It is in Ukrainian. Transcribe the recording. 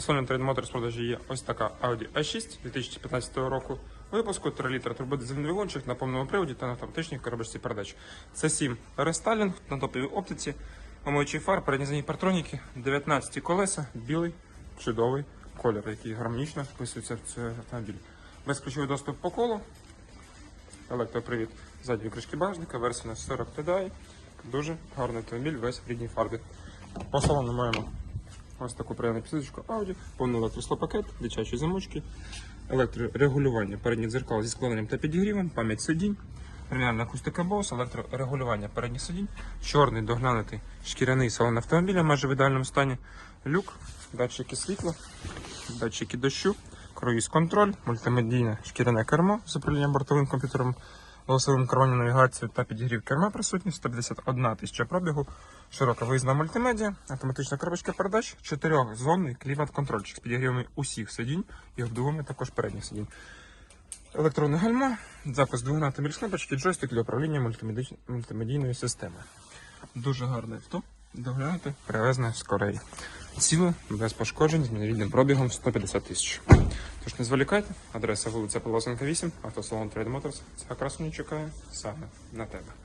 Trade Motors в продажі є ось така Audi A6 2015 року. Випуску 3 літра турбодизельний двигунчик на повному приводі та на автоматичній коробочці передач. Це 7 рестайлінг на топовій оптиці, омоючий фар, передні партроніки, 19 колеса, білий, чудовий колір, який гармонічно вписується в цей автомобіль. Безключовий доступ по колу, електропривід задньої кришки багажника, версія на 40 TDI. Дуже гарний автомобіль, весь в рідній фарбі. По салону маємо ось таку приємну підсвіточку Audi, повний електросклопакет, дитячі замочки, електрорегулювання передніх дзеркал зі складенням та підігрівом, пам'ять сидінь, преміальна акустика Bose, електрорегулювання передніх сидінь, чорний доглянутий шкіряний салон автомобіля майже в ідеальному стані, люк, датчики світла, датчики дощу, круїз контроль, мультимедійне шкіряне кермо з управлінням бортовим комп'ютером, голосовим керуванням навігацією та підігрів керма присутні, 151 тисяча пробігу, широка виїзна мультимедіа, автоматична коробочка передач, чотирьохзонний клімат-контрольчик з підігрівами усіх сидінь і обдувами також передніх сидінь. Електронне гальмо, запуск двигуна та кнопочки, джойстик для управління мультимедій- мультимедійною системою. Дуже гарне авто. Доглянути, привезне з Кореї. Ціле, без пошкоджень, з мінорідним пробігом 150 тисяч. Тож не зволікайте, адреса вулиця Полосенка 8, автосалон Trade Motors. Ця красуня чекає саме на тебе.